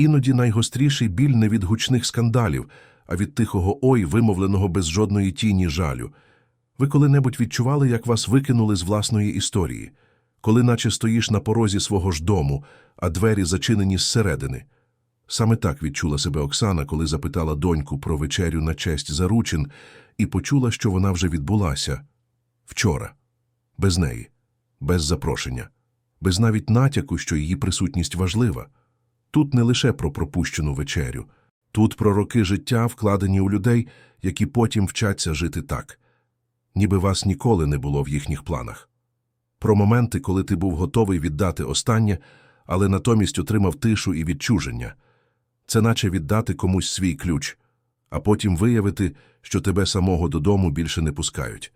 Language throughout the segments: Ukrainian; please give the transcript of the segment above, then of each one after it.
Іноді найгостріший біль не від гучних скандалів, а від тихого ой, вимовленого без жодної тіні жалю. Ви коли-небудь відчували, як вас викинули з власної історії, коли наче стоїш на порозі свого ж дому, а двері зачинені зсередини. Саме так відчула себе Оксана, коли запитала доньку про вечерю на честь заручин і почула, що вона вже відбулася. Вчора. Без неї. Без запрошення. Без навіть натяку, що її присутність важлива. Тут не лише про пропущену вечерю. Тут про роки життя, вкладені у людей, які потім вчаться жити так. Ніби вас ніколи не було в їхніх планах. Про моменти, коли ти був готовий віддати останнє, але натомість отримав тишу і відчуження. Це наче віддати комусь свій ключ, а потім виявити, що тебе самого додому більше не пускають.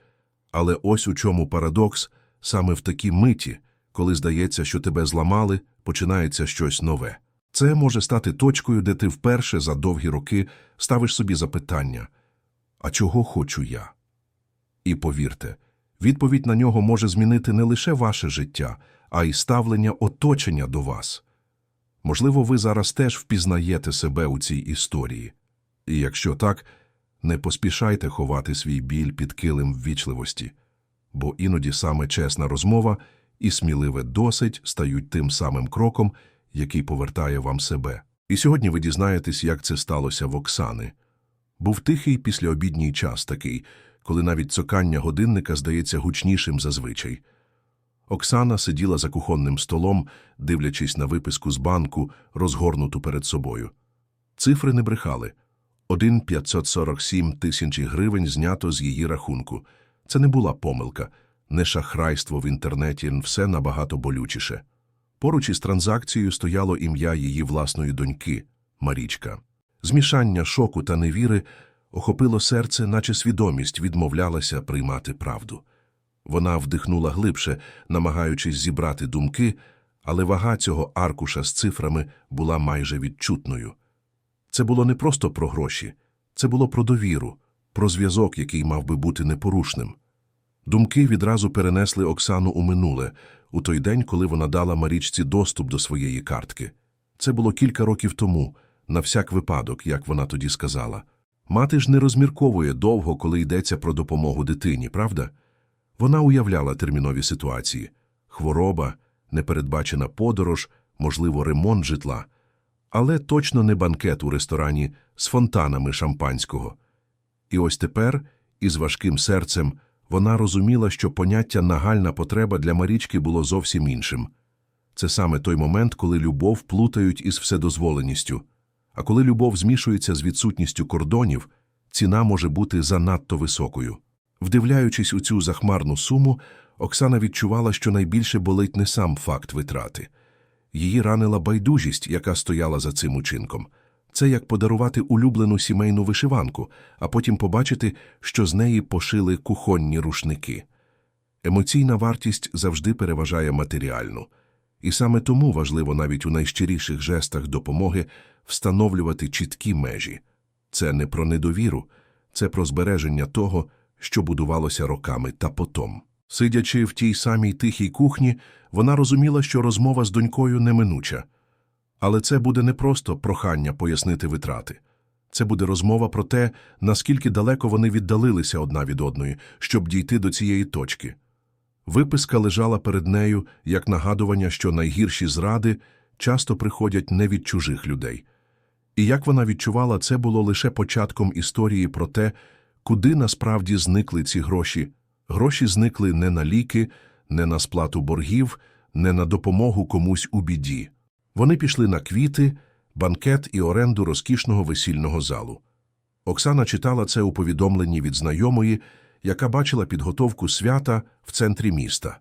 Але ось у чому парадокс, саме в такій миті, коли здається, що тебе зламали, починається щось нове. Це може стати точкою, де ти вперше за довгі роки ставиш собі запитання «А чого хочу я?» І повірте, відповідь на нього може змінити не лише ваше життя, а й ставлення оточення до вас. Можливо, ви зараз теж впізнаєте себе у цій історії. І якщо так, не поспішайте ховати свій біль під килим ввічливості, бо іноді саме чесна розмова і сміливе досить стають тим самим кроком, який повертає вам себе. І сьогодні ви дізнаєтесь, як це сталося в Оксани. Був тихий післяобідній час такий, коли навіть цокання годинника здається гучнішим зазвичай. Оксана сиділа за кухонним столом, дивлячись на виписку з банку, розгорнуту перед собою. Цифри не брехали. 1,547 тисячі гривень знято з її рахунку. Це не була помилка, не шахрайство в інтернеті, все набагато болючіше. Поруч із транзакцією стояло ім'я її власної доньки – Марічка. Змішання шоку та невіри охопило серце, наче свідомість відмовлялася приймати правду. Вона вдихнула глибше, намагаючись зібрати думки, але вага цього аркуша з цифрами була майже відчутною. Це було не просто про гроші, це було про довіру, про зв'язок, який мав би бути непорушним. Думки відразу перенесли Оксану у минуле, у той день, коли вона дала Марічці доступ до своєї картки. Це було кілька років тому, на всяк випадок, як вона тоді сказала. Мати ж не розмірковує довго, коли йдеться про допомогу дитині, правда? Вона уявляла термінові ситуації – хвороба, непередбачена подорож, можливо, ремонт житла. Але точно не банкет у ресторані з фонтанами шампанського. І ось тепер, із важким серцем, вона розуміла, що поняття «нагальна потреба» для Марічки було зовсім іншим. Це саме той момент, коли любов плутають із вседозволеністю. А коли любов змішується з відсутністю кордонів, ціна може бути занадто високою. Вдивляючись у цю захмарну суму, Оксана відчувала, що найбільше болить не сам факт витрати. Її ранила байдужість, яка стояла за цим учинком. Це як подарувати улюблену сімейну вишиванку, а потім побачити, що з неї пошили кухонні рушники. Емоційна вартість завжди переважає матеріальну. І саме тому важливо навіть у найщиріших жестах допомоги встановлювати чіткі межі. Це не про недовіру, це про збереження того, що будувалося роками та потом. Сидячи в тій самій тихій кухні, вона розуміла, що розмова з донькою неминуча. Але це буде не просто прохання пояснити витрати. Це буде розмова про те, наскільки далеко вони віддалилися одна від одної, щоб дійти до цієї точки. Виписка лежала перед нею як нагадування, що найгірші зради часто приходять не від чужих людей. І як вона відчувала, це було лише початком історії про те, куди насправді зникли ці гроші. Гроші зникли не на ліки, не на сплату боргів, не на допомогу комусь у біді. Вони пішли на квіти, банкет і оренду розкішного весільного залу. Оксана читала це у повідомленні від знайомої, яка бачила підготовку свята в центрі міста.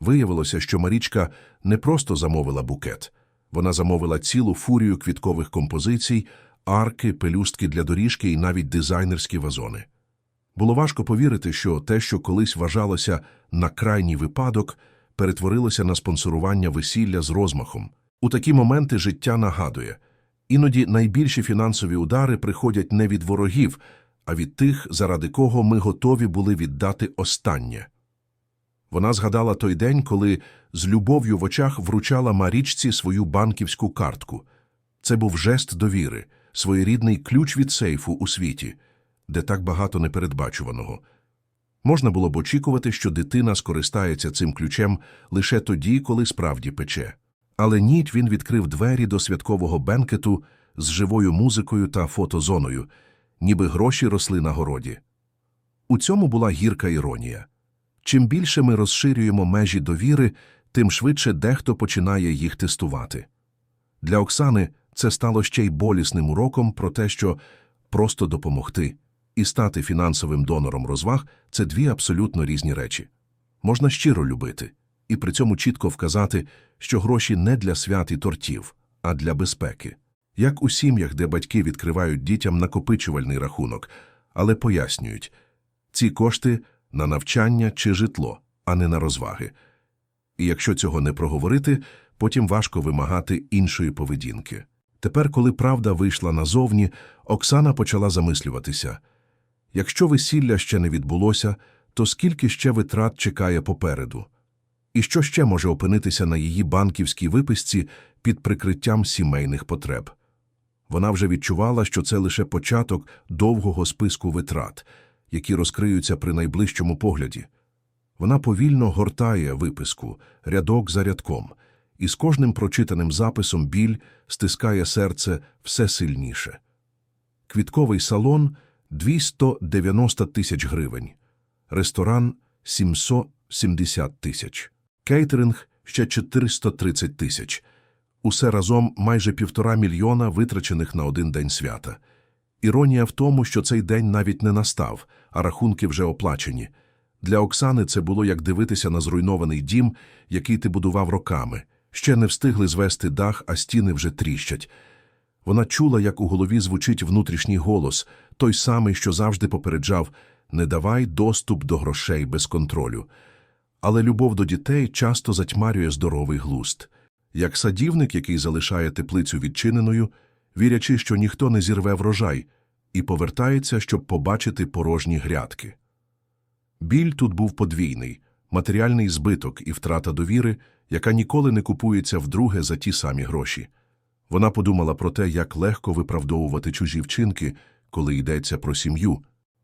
Виявилося, що Марічка не просто замовила букет. Вона замовила цілу фурію квіткових композицій, арки, пелюстки для доріжки і навіть дизайнерські вазони. Було важко повірити, що те, що колись вважалося на крайній випадок, перетворилося на спонсорування весілля з розмахом. У такі моменти життя нагадує. Іноді найбільші фінансові удари приходять не від ворогів, а від тих, заради кого ми готові були віддати останнє. Вона згадала той день, коли з любов'ю в очах вручала Марічці свою банківську картку. Це був жест довіри, своєрідний ключ від сейфу у світі, де так багато непередбачуваного. Можна було б очікувати, що дитина скористається цим ключем лише тоді, коли справді пече. Але ніть він відкрив двері до святкового бенкету з живою музикою та фотозоною, ніби гроші росли на городі. У цьому була гірка іронія. Чим більше ми розширюємо межі довіри, тим швидше дехто починає їх тестувати. Для Оксани це стало ще й болісним уроком про те, що просто допомогти і стати фінансовим донором розваг це дві абсолютно різні речі. Можна щиро любити і при цьому чітко вказати, що гроші не для свят і тортів, а для безпеки. Як у сім'ях, де батьки відкривають дітям накопичувальний рахунок, але пояснюють ці кошти на навчання чи житло, а не на розваги. І якщо цього не проговорити, потім важко вимагати іншої поведінки. Тепер, коли правда вийшла назовні, Оксана почала замислюватися. Якщо весілля ще не відбулося, то скільки ще витрат чекає попереду? І що ще може опинитися на її банківській виписці під прикриттям сімейних потреб? Вона вже відчувала, що це лише початок довгого списку витрат, які розкриються при найближчому погляді. Вона повільно гортає виписку, рядок за рядком, і з кожним прочитаним записом біль стискає серце все сильніше. Квітковий салон – 290 тисяч гривень, ресторан – 770 тисяч, кейтеринг – ще 430 тисяч. Усе разом майже півтора мільйона витрачених на один день свята. Іронія в тому, що цей день навіть не настав, а рахунки вже оплачені. Для Оксани це було як дивитися на зруйнований дім, який ти будував роками. Ще не встигли звести дах, а стіни вже тріщать. Вона чула, як у голові звучить внутрішній голос, той самий, що завжди попереджав «не давай доступ до грошей без контролю». Але любов до дітей часто затьмарює здоровий глуст. Як садівник, який залишає теплицю відчиненою, вірячи, що ніхто не зірве врожай, і повертається, щоб побачити порожні грядки. Біль тут був подвійний – матеріальний збиток і втрата довіри, яка ніколи не купується вдруге за ті самі гроші. Вона подумала про те, як легко виправдовувати чужі вчинки, коли йдеться про сім'ю.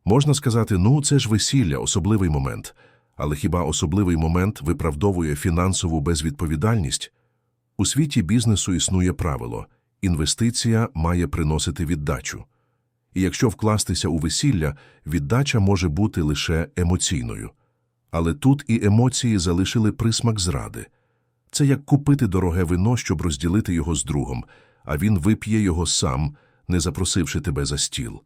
Можна сказати, ну, це ж весілля, особливий момент. Але хіба особливий момент виправдовує фінансову безвідповідальність? У світі бізнесу існує правило – інвестиція має приносити віддачу. І якщо вкластися у весілля, віддача може бути лише емоційною. Але тут і емоції залишили присмак зради. Це як купити дороге вино, щоб розділити його з другом, а він вип'є його сам, не запросивши тебе за стіл.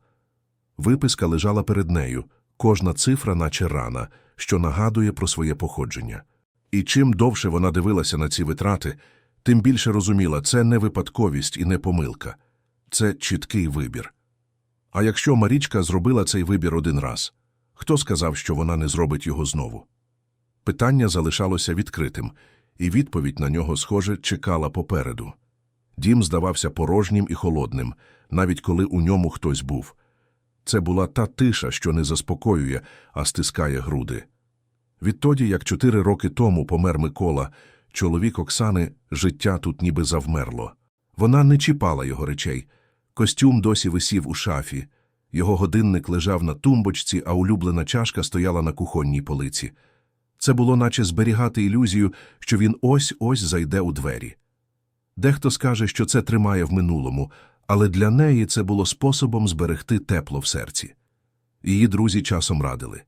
Виписка лежала перед нею, кожна цифра, наче рана, що нагадує про своє походження. І чим довше вона дивилася на ці витрати, тим більше розуміла, це не випадковість і не помилка, це чіткий вибір. А якщо Марічка зробила цей вибір один раз, хто сказав, що вона не зробить його знову? Питання залишалося відкритим, і відповідь на нього, схоже, чекала попереду. Дім здавався порожнім і холодним, навіть коли у ньому хтось був. Це була та тиша, що не заспокоює, а стискає груди. Відтоді, як чотири роки тому помер Микола, чоловік Оксани життя тут ніби завмерло. Вона не чіпала його речей. Костюм досі висів у шафі. Його годинник лежав на тумбочці, а улюблена чашка стояла на кухонній полиці. Це було наче зберігати ілюзію, що він ось-ось зайде у двері. Дехто скаже, що це тримає в минулому, але для неї це було способом зберегти тепло в серці. Її друзі часом радили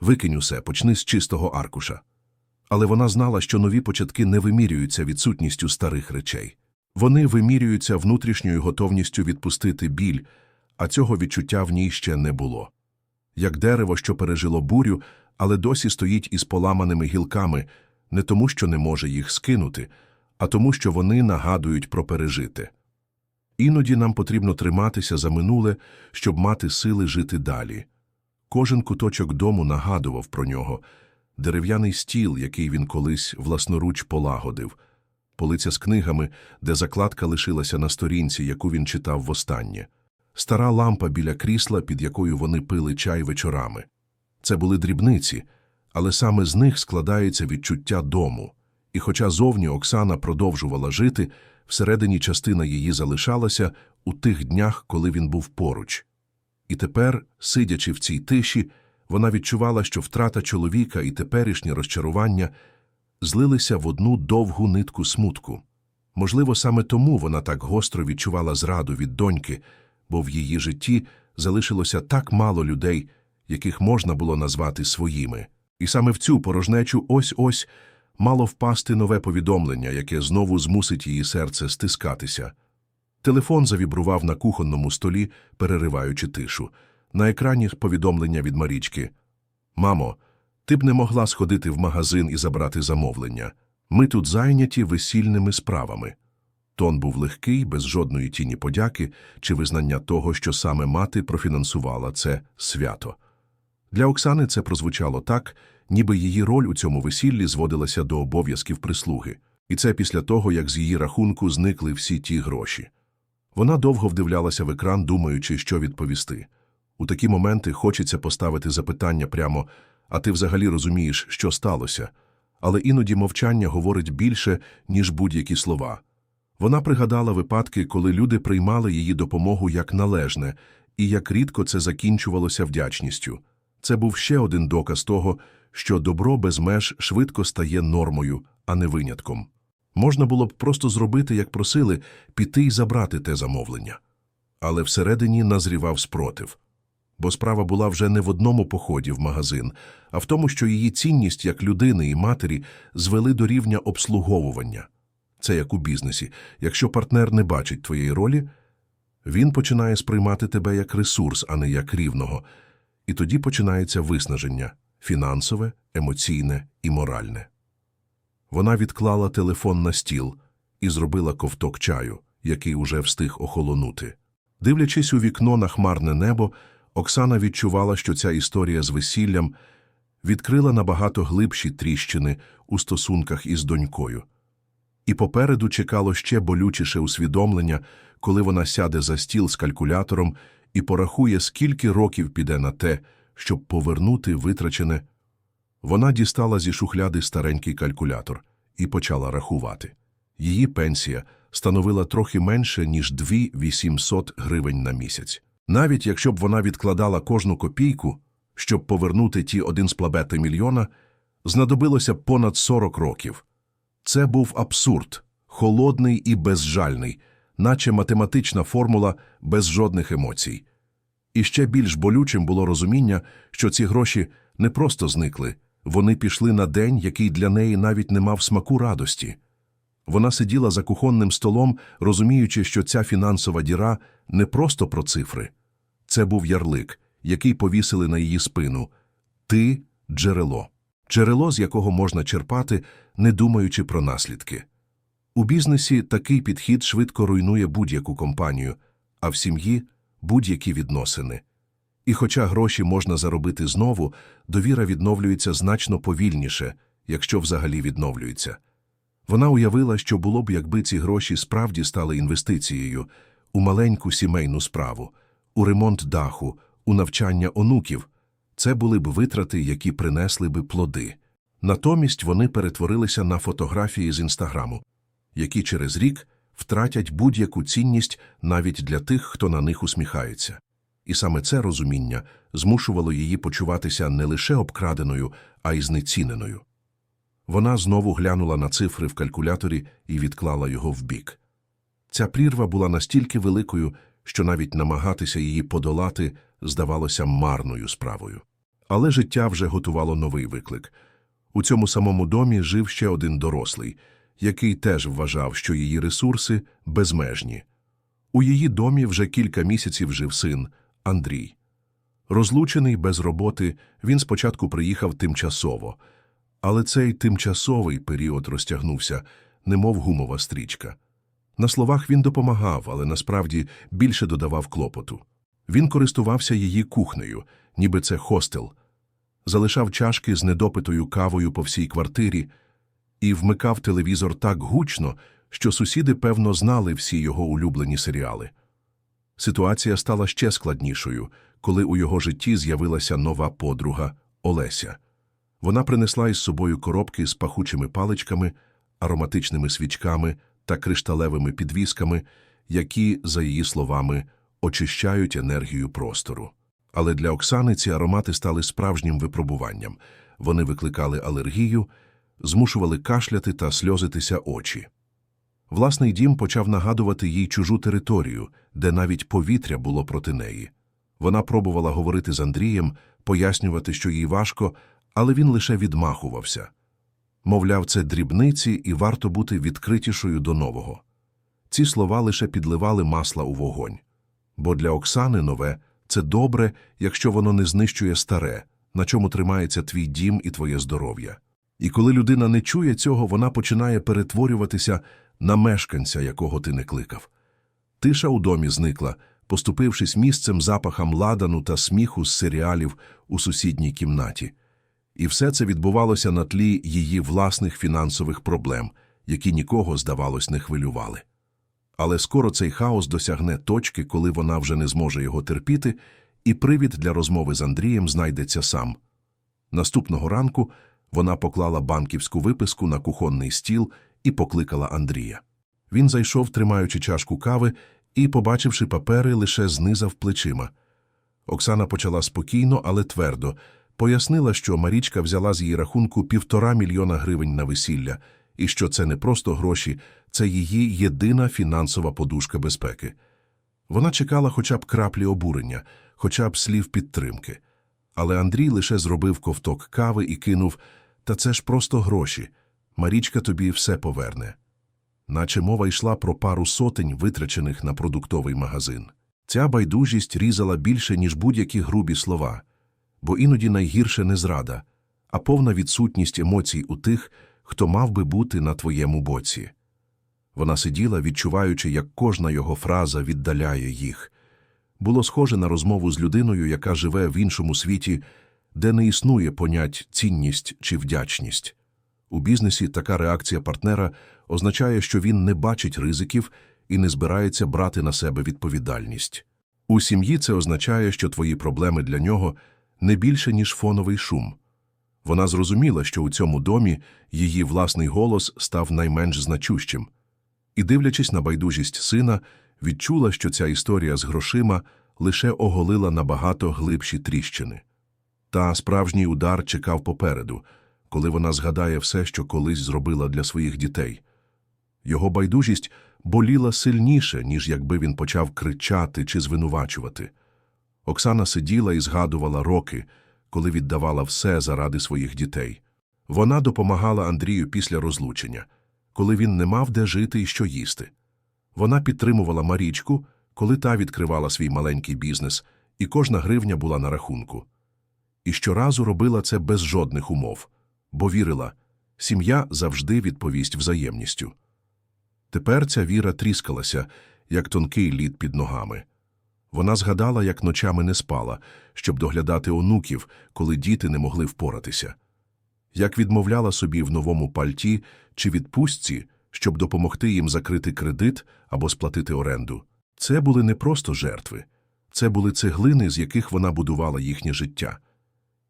викинь усе, почни з чистого аркуша. Але вона знала, що нові початки не вимірюються відсутністю старих речей. Вони вимірюються внутрішньою готовністю відпустити біль, а цього відчуття в ній ще не було. Як дерево, що пережило бурю, але досі стоїть із поламаними гілками, не тому, що не може їх скинути, а тому, що вони нагадують про пережити. Іноді нам потрібно триматися за минуле, щоб мати сили жити далі. Кожен куточок дому нагадував про нього дерев'яний стіл, який він колись власноруч полагодив, полиця з книгами, де закладка лишилася на сторінці, яку він читав востаннє, стара лампа біля крісла, під якою вони пили чай вечорами. Це були дрібниці, але саме з них складається відчуття дому, І хоча зовні Оксана продовжувала жити, всередині частина її залишалася у тих днях, коли він був поруч. І тепер, сидячи в цій тиші, вона відчувала, що втрата чоловіка і теперішнє розчарування злилися в одну довгу нитку смутку. Можливо, саме тому вона так гостро відчувала зраду від доньки, бо в її житті залишилося так мало людей, яких можна було назвати своїми. І саме в цю порожнечу ось-ось мало впасти нове повідомлення, яке знову змусить її серце стискатися. Телефон завібрував на кухонному столі, перериваючи тишу. На екрані повідомлення від Марічки. «Мамо, ти б не могла сходити в магазин і забрати замовлення. Ми тут зайняті весільними справами». Тон був легкий, без жодної тіні подяки чи визнання того, що саме мати профінансувала це свято. Для Оксани це прозвучало так, ніби її роль у цьому весіллі зводилася до обов'язків прислуги. І це після того, як з її рахунку зникли всі ті гроші. Вона довго вдивлялася в екран, думаючи, що відповісти. У такі моменти хочеться поставити запитання прямо «А ти взагалі розумієш, що сталося?» Але іноді мовчання говорить більше, ніж будь-які слова. Вона пригадала випадки, коли люди приймали її допомогу як належне, і як рідко це закінчувалося вдячністю. Це був ще один доказ того, що добро без меж швидко стає нормою, а не винятком. Можна було б просто зробити, як просили, піти й забрати те замовлення. Але всередині назрівав спротив. Бо справа була вже не в одному поході в магазин, а в тому, що її цінність як людини і матері звели до рівня обслуговування. Це як у бізнесі. Якщо партнер не бачить твоєї ролі, він починає сприймати тебе як ресурс, а не як рівного. І тоді починається виснаження – фінансове, емоційне і моральне. Вона відклала телефон на стіл і зробила ковток чаю, який уже встиг охолонути. Дивлячись у вікно на хмарне небо, Оксана відчувала, що ця історія з весіллям відкрила набагато глибші тріщини у стосунках із донькою. І попереду чекало ще болючіше усвідомлення, коли вона сяде за стіл з калькулятором і порахує, скільки років піде на те, щоб повернути витрачене. Вона дістала зі шухляди старенький калькулятор і почала рахувати. Її пенсія становила трохи менше, ніж 2800 гривень на місяць. Навіть якщо б вона відкладала кожну копійку, щоб повернути ті один з плабети мільйона, знадобилося понад 40 років. Це був абсурд, холодний і безжальний, наче математична формула без жодних емоцій. І ще більш болючим було розуміння, що ці гроші не просто зникли, вони пішли на день, який для неї навіть не мав смаку радості. Вона сиділа за кухонним столом, розуміючи, що ця фінансова діра не просто про цифри. Це був ярлик, який повісили на її спину. Ти – джерело. Джерело, з якого можна черпати, не думаючи про наслідки. У бізнесі такий підхід швидко руйнує будь-яку компанію, а в сім'ї – будь-які відносини. І хоча гроші можна заробити знову, довіра відновлюється значно повільніше, якщо взагалі відновлюється. Вона уявила, що було б, якби ці гроші справді стали інвестицією у маленьку сімейну справу, у ремонт даху, у навчання онуків. Це були б витрати, які принесли би плоди. Натомість вони перетворилися на фотографії з інстаграму, які через рік втратять будь-яку цінність навіть для тих, хто на них усміхається. І саме це розуміння змушувало її почуватися не лише обкраденою, а й знеціненою. Вона знову глянула на цифри в калькуляторі і відклала його вбік. Ця прірва була настільки великою, що навіть намагатися її подолати здавалося марною справою. Але життя вже готувало новий виклик. У цьому самому домі жив ще один дорослий, який теж вважав, що її ресурси безмежні. У її домі вже кілька місяців жив син Андрій. Розлучений без роботи, він спочатку приїхав тимчасово, але цей тимчасовий період розтягнувся, немов гумова стрічка. На словах він допомагав, але насправді більше додавав клопоту. Він користувався її кухнею, ніби це хостел, залишав чашки з недопитою кавою по всій квартирі і вмикав телевізор так гучно, що сусіди, певно, знали всі його улюблені серіали. Ситуація стала ще складнішою, коли у його житті з'явилася нова подруга Олеся. Вона принесла із собою коробки з пахучими паличками, ароматичними свічками та кришталевими підвісками, які, за її словами, очищають енергію простору. Але для Оксани ці аромати стали справжнім випробуванням. Вони викликали алергію, змушували кашляти та сльозитися очі. Власний дім почав нагадувати їй чужу територію, де навіть повітря було проти неї. Вона пробувала говорити з Андрієм, пояснювати, що їй важко, але він лише відмахувався. Мовляв, це дрібниці і варто бути відкритішою до нового. Ці слова лише підливали масла у вогонь. Бо для Оксани нове це добре, якщо воно не знищує старе, на чому тримається твій дім і твоє здоров'я. І коли людина не чує цього, вона починає перетворюватися на мешканця, якого ти не кликав. Тиша у домі зникла, поступившись місцем запахам ладану та сміху з серіалів у сусідній кімнаті. І все це відбувалося на тлі її власних фінансових проблем, які нікого, здавалось, не хвилювали. Але скоро цей хаос досягне точки, коли вона вже не зможе його терпіти, і привід для розмови з Андрієм знайдеться сам. Наступного ранку вона поклала банківську виписку на кухонний стіл і покликала Андрія. Він зайшов, тримаючи чашку кави, і, побачивши папери, лише знизав плечима. Оксана почала спокійно, але твердо. Пояснила, що Марічка взяла з її рахунку півтора мільйона гривень на весілля, і що це не просто гроші, це її єдина фінансова подушка безпеки. Вона чекала хоча б краплі обурення, хоча б слів підтримки. Але Андрій лише зробив ковток кави і кинув «Та це ж просто гроші. Марічка тобі все поверне». Наче мова йшла про пару сотень, витрачених на продуктовий магазин. Ця байдужість різала більше, ніж будь-які грубі слова, бо іноді найгірше не зрада, а повна відсутність емоцій у тих, хто мав би бути на твоєму боці. Вона сиділа, відчуваючи, як кожна його фраза віддаляє їх. Було схоже на розмову з людиною, яка живе в іншому світі, де не існує понять цінність чи вдячність. У бізнесі така реакція партнера означає, що він не бачить ризиків і не збирається брати на себе відповідальність. У сім'ї це означає, що твої проблеми для нього не більше, ніж фоновий шум. Вона зрозуміла, що у цьому домі її власний голос став найменш значущим. І, дивлячись на байдужість сина, відчула, що ця історія з грошима лише оголила набагато глибші тріщини. Та справжній удар чекав попереду, коли вона згадає все, що колись зробила для своїх дітей. Його байдужість боліла сильніше, ніж якби він почав кричати чи звинувачувати. Оксана сиділа і згадувала роки, коли віддавала все заради своїх дітей. Вона допомагала Андрію після розлучення, коли він не мав де жити і що їсти. Вона підтримувала Марічку, коли та відкривала свій маленький бізнес, і кожна гривня була на рахунку. І щоразу робила це без жодних умов, бо вірила, сім'я завжди відповість взаємністю. Тепер ця віра тріскалася, як тонкий лід під ногами. Вона згадала, як ночами не спала, щоб доглядати онуків, коли діти не могли впоратися, як відмовляла собі в новому пальті чи відпустці, щоб допомогти їм закрити кредит або сплатити оренду. Це були не просто жертви, це були цеглини, з яких вона будувала їхнє життя.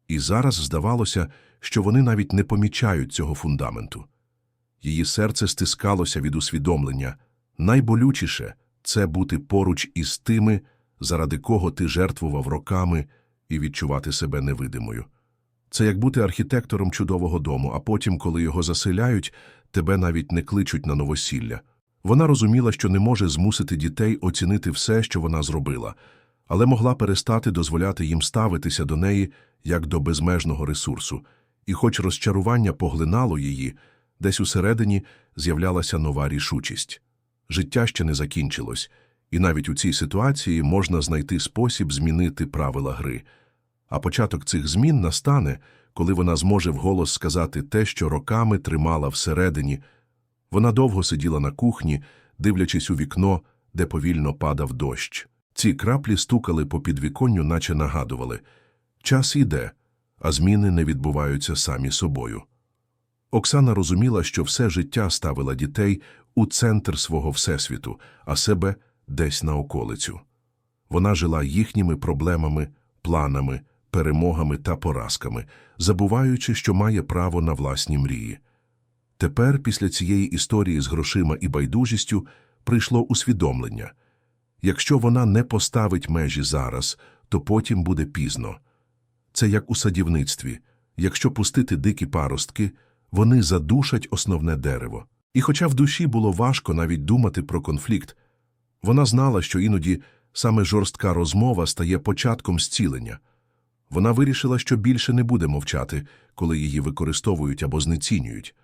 І зараз здавалося, що вони навіть не помічають цього фундаменту. Її серце стискалося від усвідомлення найболючіше це бути поруч із тими, заради кого ти жертвував роками і відчувати себе невидимою. Це як бути архітектором чудового дому, а потім, коли його заселяють, тебе навіть не кличуть на новосілля. Вона розуміла, що не може змусити дітей оцінити все, що вона зробила, але могла перестати дозволяти їм ставитися до неї як до безмежного ресурсу, і, хоч розчарування поглинало її, десь усередині з'являлася нова рішучість. Життя ще не закінчилось, і навіть у цій ситуації можна знайти спосіб змінити правила гри. А початок цих змін настане, коли вона зможе вголос сказати те, що роками тримала всередині. Вона довго сиділа на кухні, дивлячись у вікно, де повільно падав дощ. Ці краплі стукали по підвіконню, наче нагадували час іде, а зміни не відбуваються самі собою. Оксана розуміла, що все життя ставила дітей у центр свого всесвіту, а себе десь на околицю. Вона жила їхніми проблемами, планами, перемогами та поразками, забуваючи, що має право на власні мрії. Тепер, після цієї історії з грошима і байдужістю, прийшло усвідомлення. Якщо вона не поставить межі зараз, то потім буде пізно. Це як у садівництві. Якщо пустити дикі паростки, вони задушать основне дерево. І хоча в душі було важко навіть думати про конфлікт, вона знала, що іноді саме жорстка розмова стає початком зцілення. Вона вирішила, що більше не буде мовчати, коли її використовують або знецінюють,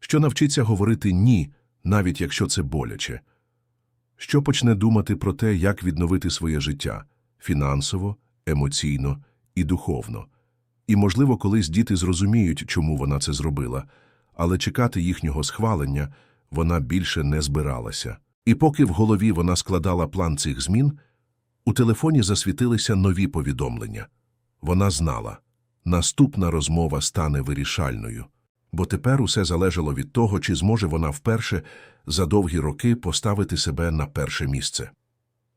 що навчиться говорити «ні», навіть якщо це боляче, що почне думати про те, як відновити своє життя фінансово, емоційно і духовно. І, можливо, колись діти зрозуміють, чому вона це зробила, але чекати їхнього схвалення вона більше не збиралася. І поки в голові вона складала план цих змін, у телефоні засвітилися нові повідомлення. Вона знала, наступна розмова стане вирішальною, бо тепер усе залежало від того, чи зможе вона вперше за довгі роки поставити себе на перше місце.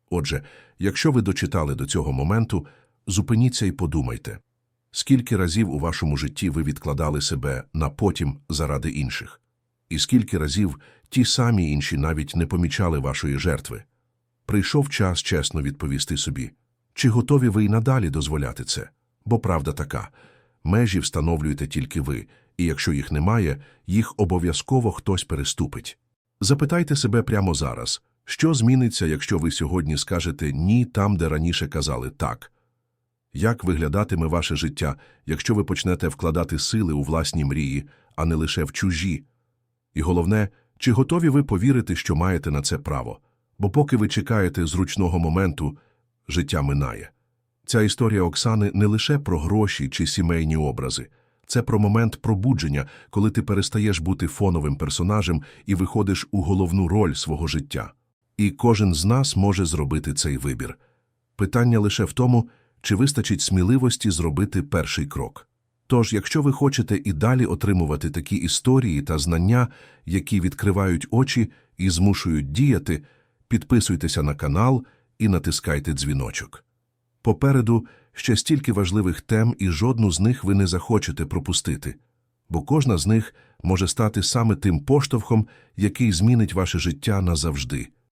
Отже, якщо ви дочитали до цього моменту, зупиніться і подумайте, скільки разів у вашому житті ви відкладали себе на потім заради інших, і скільки разів ті самі інші навіть не помічали вашої жертви. Прийшов час чесно відповісти собі, чи готові ви й надалі дозволяти це? Бо правда така – межі встановлюєте тільки ви, і якщо їх немає, їх обов'язково хтось переступить. Запитайте себе прямо зараз, що зміниться, якщо ви сьогодні скажете «ні» там, де раніше казали «так». Як виглядатиме ваше життя, якщо ви почнете вкладати сили у власні мрії, а не лише в чужі? І головне, чи готові ви повірити, що маєте на це право? Бо поки ви чекаєте зручного моменту, життя минає. Ця історія Оксани не лише про гроші чи сімейні образи. Це про момент пробудження, коли ти перестаєш бути фоновим персонажем і виходиш у головну роль свого життя. І кожен з нас може зробити цей вибір. Питання лише в тому, чи вистачить сміливості зробити перший крок. Тож, якщо ви хочете і далі отримувати такі історії та знання, які відкривають очі і змушують діяти, підписуйтеся на канал і натискайте дзвіночок. Попереду ще стільки важливих тем, і жодну з них ви не захочете пропустити, бо кожна з них може стати саме тим поштовхом, який змінить ваше життя назавжди.